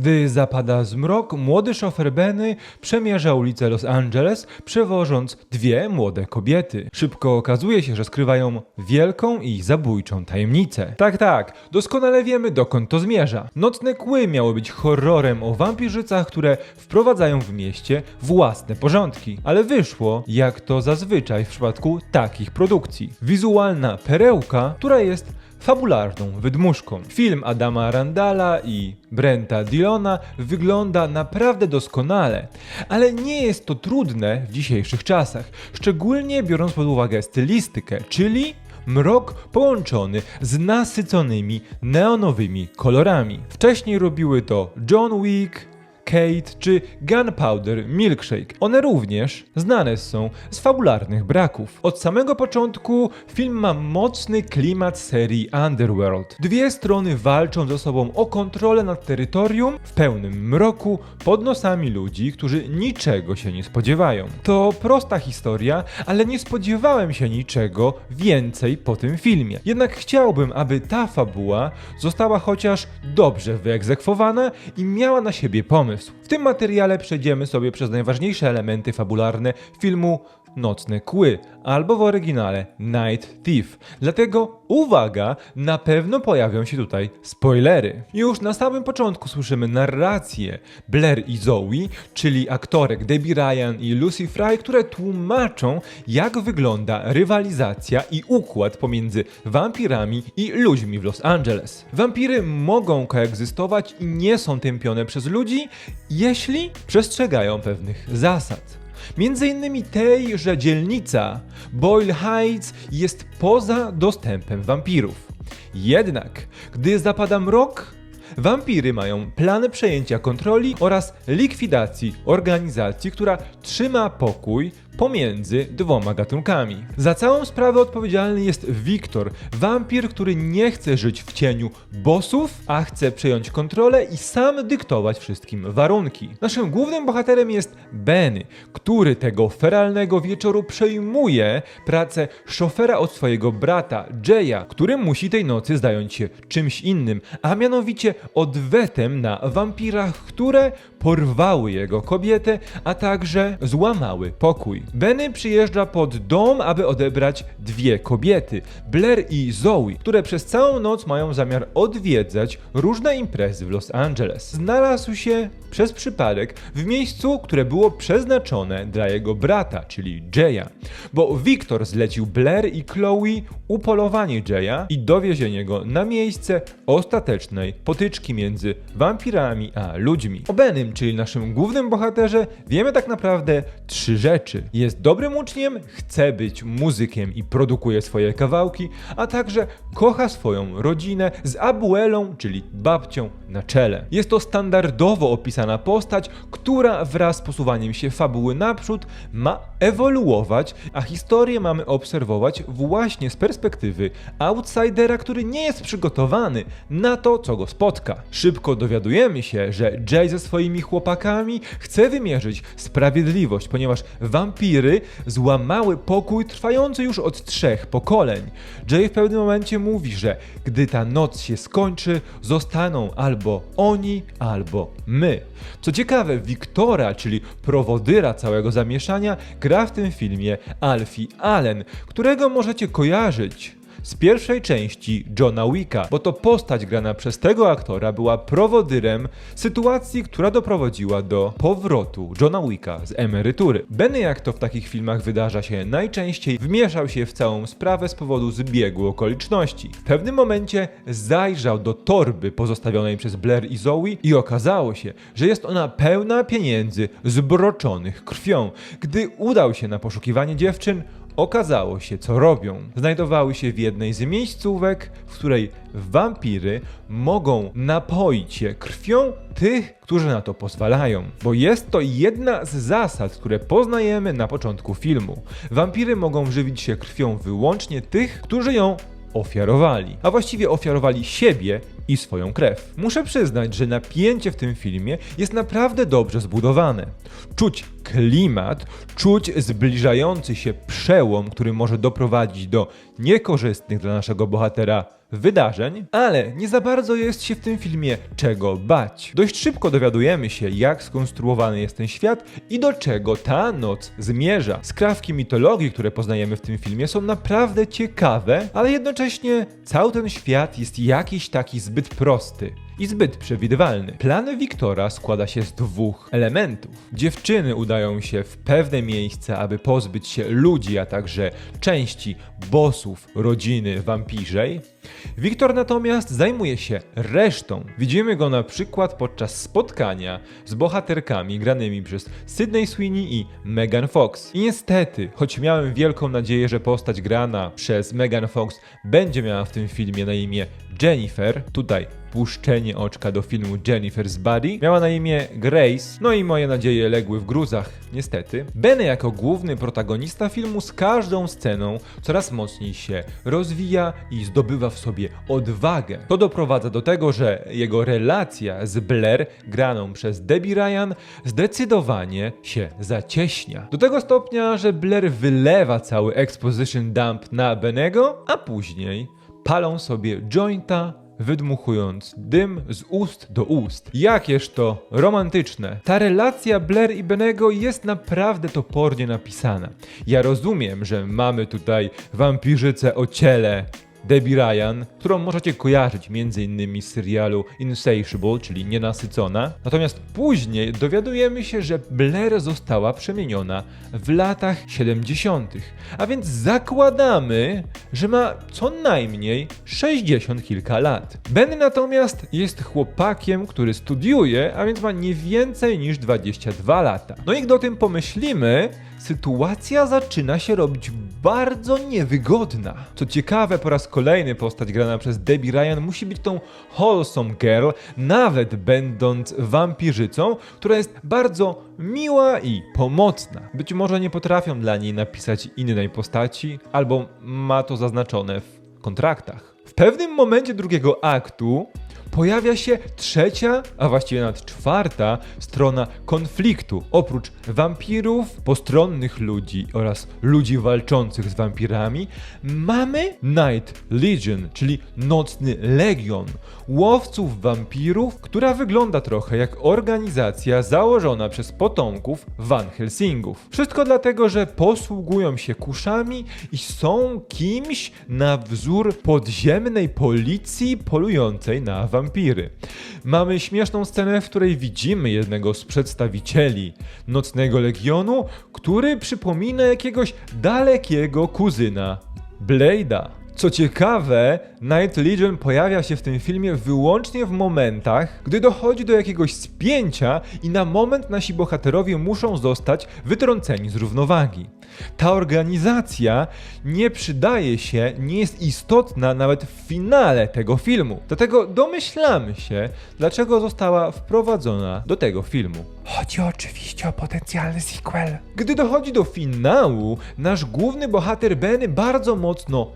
Gdy zapada zmrok, młody szofer Benny przemierza ulicę Los Angeles, przewożąc dwie młode kobiety. Szybko okazuje się, że skrywają wielką i zabójczą tajemnicę. Tak, tak, doskonale wiemy dokąd to zmierza. Nocne kły miały być horrorem o wampirzycach, które wprowadzają w mieście własne porządki. Ale wyszło, jak to zazwyczaj w przypadku takich produkcji. Wizualna perełka, która jest fabularną wydmuszką. Film Adama Randala i Brenta Dillona wygląda naprawdę doskonale, ale nie jest to trudne w dzisiejszych czasach, szczególnie biorąc pod uwagę stylistykę, czyli mrok połączony z nasyconymi neonowymi kolorami. Wcześniej robiły to John Wick, Kate czy Gunpowder Milkshake. One również znane są z fabularnych braków. Od samego początku film ma mocny klimat serii Underworld. Dwie strony walczą ze sobą o kontrolę nad terytorium w pełnym mroku pod nosami ludzi, którzy niczego się nie spodziewają. To prosta historia, ale nie spodziewałem się niczego więcej po tym filmie. Jednak chciałbym, aby ta fabuła została chociaż dobrze wyegzekwowana i miała na siebie pomysł. W tym materiale przejdziemy sobie przez najważniejsze elementy fabularne filmu Nocne Kły, albo w oryginale Night Thief. Dlatego uwaga, na pewno pojawią się tutaj spoilery. Już na samym początku słyszymy narrację Blair i Zoe, czyli aktorek Debbie Ryan i Lucy Fry, które tłumaczą, jak wygląda rywalizacja i układ pomiędzy wampirami i ludźmi w Los Angeles. Wampiry mogą koegzystować i nie są tępione przez ludzi, jeśli przestrzegają pewnych zasad. Między innymi tej, że dzielnica Boyle Heights jest poza dostępem wampirów. Jednak, gdy zapada mrok, Wampiry mają plany przejęcia kontroli oraz likwidacji organizacji, która trzyma pokój pomiędzy dwoma gatunkami. Za całą sprawę odpowiedzialny jest Wiktor, wampir, który nie chce żyć w cieniu bossów, a chce przejąć kontrolę i sam dyktować wszystkim warunki. Naszym głównym bohaterem jest Benny, który tego feralnego wieczoru przejmuje pracę szofera od swojego brata Jaya, który musi tej nocy zająć się czymś innym, a mianowicie odwetem na wampirach, które porwały jego kobietę, a także złamały pokój. Benny przyjeżdża pod dom, aby odebrać dwie kobiety, Blair i Zoe, które przez całą noc mają zamiar odwiedzać różne imprezy w Los Angeles. Znalazł się przez przypadek w miejscu, które było przeznaczone dla jego brata, czyli Jaya, bo Victor zlecił Blair i Chloe upolowanie Jaya i dowiezienie go na miejsce ostatecznej potyczki między wampirami a ludźmi. O Benym, czyli naszym głównym bohaterze, wiemy tak naprawdę trzy rzeczy. Jest dobrym uczniem, chce być muzykiem i produkuje swoje kawałki, a także kocha swoją rodzinę z abuelą, czyli babcią na czele. Jest to standardowo opisana postać, która wraz z posuwaniem się fabuły naprzód ma ewoluować, a historię mamy obserwować właśnie z perspektywy outsidera, który nie jest przygotowany na to, co go spotka. Szybko dowiadujemy się, że Jay ze swoimi chłopakami chce wymierzyć sprawiedliwość, ponieważ wampiry złamały pokój trwający już od trzech pokoleń. Jay w pewnym momencie mówi, że gdy ta noc się skończy, zostaną albo oni, albo my. Co ciekawe, Wiktora, czyli prowodyra całego zamieszania, gra w tym filmie Alfie Allen, którego możecie kojarzyć z pierwszej części Johna Wicka, bo to postać grana przez tego aktora była prowodyrem sytuacji, która doprowadziła do powrotu Johna Wicka z emerytury. Benny, jak to w takich filmach wydarza się najczęściej, wmieszał się w całą sprawę z powodu zbiegu okoliczności. W pewnym momencie zajrzał do torby pozostawionej przez Blair i Zoe i okazało się, że jest ona pełna pieniędzy zbroczonych krwią. Gdy udał się na poszukiwanie dziewczyn, Okazało się, co robią. Znajdowały się w jednej z miejscówek, w której wampiry mogą napoić się krwią tych, którzy na to pozwalają. Bo jest to jedna z zasad, które poznajemy na początku filmu. Wampiry mogą żywić się krwią wyłącznie tych, którzy ją ofiarowali, a właściwie ofiarowali siebie i swoją krew. Muszę przyznać, że napięcie w tym filmie jest naprawdę dobrze zbudowane. Czuć klimat, czuć zbliżający się przełom, który może doprowadzić do niekorzystnych dla naszego bohatera wydarzeń, ale nie za bardzo jest się w tym filmie czego bać. Dość szybko dowiadujemy się, jak skonstruowany jest ten świat i do czego ta noc zmierza. Skrawki mitologii, które poznajemy w tym filmie, są naprawdę ciekawe, ale jednocześnie cały ten świat jest jakiś taki zbyt prosty i zbyt przewidywalny. Plan Wiktora składa się z dwóch elementów. Dziewczyny udają się w pewne miejsca, aby pozbyć się ludzi, a także części bossów rodziny wampirzej. Wiktor natomiast zajmuje się resztą. Widzimy go na przykład podczas spotkania z bohaterkami granymi przez Sydney Sweeney i Megan Fox. I niestety, choć miałem wielką nadzieję, że postać grana przez Megan Fox będzie miała w tym filmie na imię Jennifer, tutaj puszczenie oczka do filmu Jennifer's Body. Miała na imię Grace, no i moje nadzieje legły w gruzach, niestety. Benny jako główny protagonista filmu z każdą sceną coraz mocniej się rozwija i zdobywa w sobie odwagę. To doprowadza do tego, że jego relacja z Blair, graną przez Debbie Ryan, zdecydowanie się zacieśnia. Do tego stopnia, że Blair wylewa cały exposition dump na Benego, a później palą sobie jointa wydmuchując dym z ust do ust. Jakież to romantyczne. Ta relacja Blair i Benego jest naprawdę topornie napisana. Ja rozumiem, że mamy tutaj wampirzycę o ciele Debbie Ryan, którą możecie kojarzyć m.in. z serialu Insatiable, czyli Nienasycona. Natomiast później dowiadujemy się, że Blair została przemieniona w latach 70., a więc zakładamy, że ma co najmniej 60 kilka lat. Ben natomiast jest chłopakiem, który studiuje, a więc ma nie więcej niż 22 lata. No i gdy o tym pomyślimy, sytuacja zaczyna się robić bardzo niewygodna. Co ciekawe, po raz kolejny postać grana przez Debbie Ryan musi być tą wholesome girl, nawet będąc wampirzycą, która jest bardzo miła i pomocna. Być może nie potrafią dla niej napisać innej postaci, albo ma to zaznaczone w kontraktach. W pewnym momencie drugiego aktu pojawia się trzecia, a właściwie nawet czwarta strona konfliktu. Oprócz wampirów, postronnych ludzi oraz ludzi walczących z wampirami, mamy Night Legion, czyli Nocny Legion, łowców wampirów, która wygląda trochę jak organizacja założona przez potomków Van Helsingów. Wszystko dlatego, że posługują się kuszami i są kimś na wzór podziemnej policji polującej na wampiry. Mamy śmieszną scenę, w której widzimy jednego z przedstawicieli Nocnego Legionu, który przypomina jakiegoś dalekiego kuzyna Blade'a. Co ciekawe, Night Legion pojawia się w tym filmie wyłącznie w momentach, gdy dochodzi do jakiegoś spięcia i na moment nasi bohaterowie muszą zostać wytrąceni z równowagi. Ta organizacja nie przydaje się, nie jest istotna nawet w finale tego filmu. Dlatego domyślamy się, dlaczego została wprowadzona do tego filmu. Chodzi oczywiście o potencjalny sequel. Gdy dochodzi do finału, nasz główny bohater Benny bardzo mocno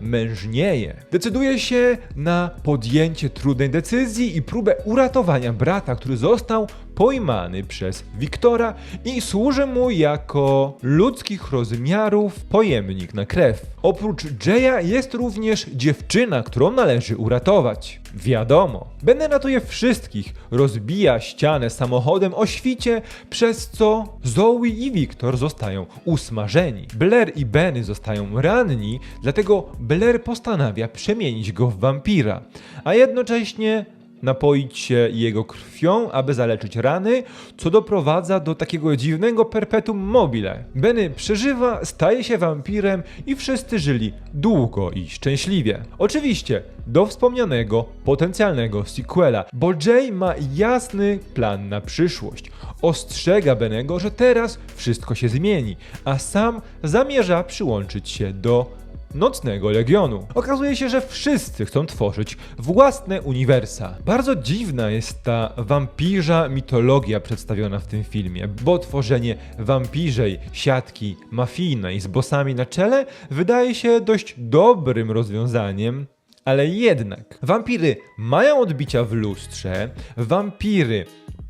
mężnieje. Decyduje się na podjęcie trudnej decyzji i próbę uratowania brata, który został pojmany przez Wiktora i służy mu jako ludzkich rozmiarów pojemnik na krew. Oprócz Jaya jest również dziewczyna, którą należy uratować. Wiadomo, Benny ratuje wszystkich, rozbija ścianę samochodem o świcie, przez co Zoe i Wiktor zostają usmażeni. Blair i Benny zostają ranni, dlatego Blair postanawia przemienić go w wampira, a jednocześnie napoić się jego krwią, aby zaleczyć rany, co doprowadza do takiego dziwnego perpetuum mobile. Benny przeżywa, staje się wampirem i wszyscy żyli długo i szczęśliwie. Oczywiście do wspomnianego potencjalnego sequela, bo Jay ma jasny plan na przyszłość. Ostrzega Benego, że teraz wszystko się zmieni, a sam zamierza przyłączyć się do Nocnego Legionu. Okazuje się, że wszyscy chcą tworzyć własne uniwersa. Bardzo dziwna jest ta wampirza mitologia przedstawiona w tym filmie, bo tworzenie wampirzej siatki mafijnej z bossami na czele wydaje się dość dobrym rozwiązaniem, ale jednak wampiry mają odbicia w lustrze, wampiry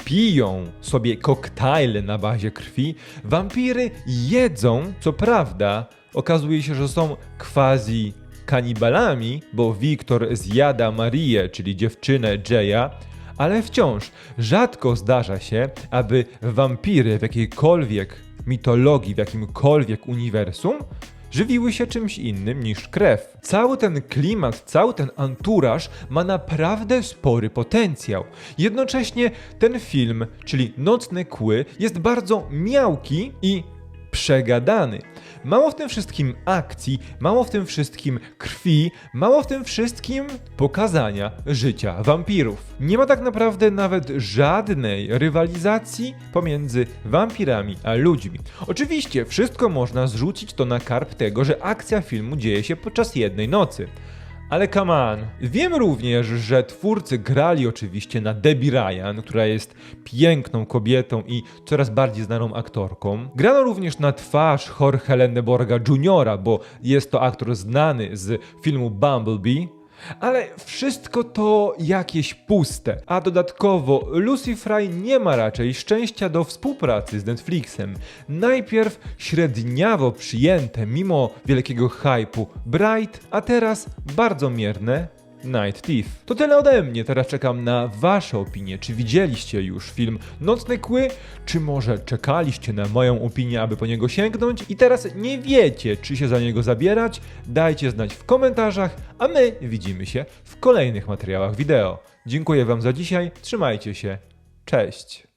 piją sobie koktajle na bazie krwi, wampiry jedzą, co prawda, okazuje się, że są quasi kanibalami, bo Wiktor zjada Marię, czyli dziewczynę Jaya, ale wciąż rzadko zdarza się, aby wampiry w jakiejkolwiek mitologii, w jakimkolwiek uniwersum żywiły się czymś innym niż krew. Cały ten klimat, cały ten anturaż ma naprawdę spory potencjał. Jednocześnie ten film, czyli Nocne Kły, jest bardzo miałki i przegadany. Mało w tym wszystkim akcji, mało w tym wszystkim krwi, mało w tym wszystkim pokazania życia wampirów. Nie ma tak naprawdę nawet żadnej rywalizacji pomiędzy wampirami a ludźmi. Oczywiście wszystko można zrzucić to na karp tego, że akcja filmu dzieje się podczas jednej nocy. Ale come on. Wiem również, że twórcy grali oczywiście na Debbie Ryan, która jest piękną kobietą i coraz bardziej znaną aktorką. Grano również na twarz Jorge Lenneborga Jr., bo jest to aktor znany z filmu Bumblebee. Ale wszystko to jakieś puste, a dodatkowo Lucy Fry nie ma raczej szczęścia do współpracy z Netflixem. Najpierw średniawo przyjęte mimo wielkiego hypu Bright, a teraz bardzo mierne Night Thief. To tyle ode mnie, teraz czekam na wasze opinie. Czy widzieliście już film Nocne Kły, czy może czekaliście na moją opinię, aby po niego sięgnąć i teraz nie wiecie, czy się za niego zabierać? Dajcie znać w komentarzach, a my widzimy się w kolejnych materiałach wideo. Dziękuję wam za dzisiaj, trzymajcie się, cześć!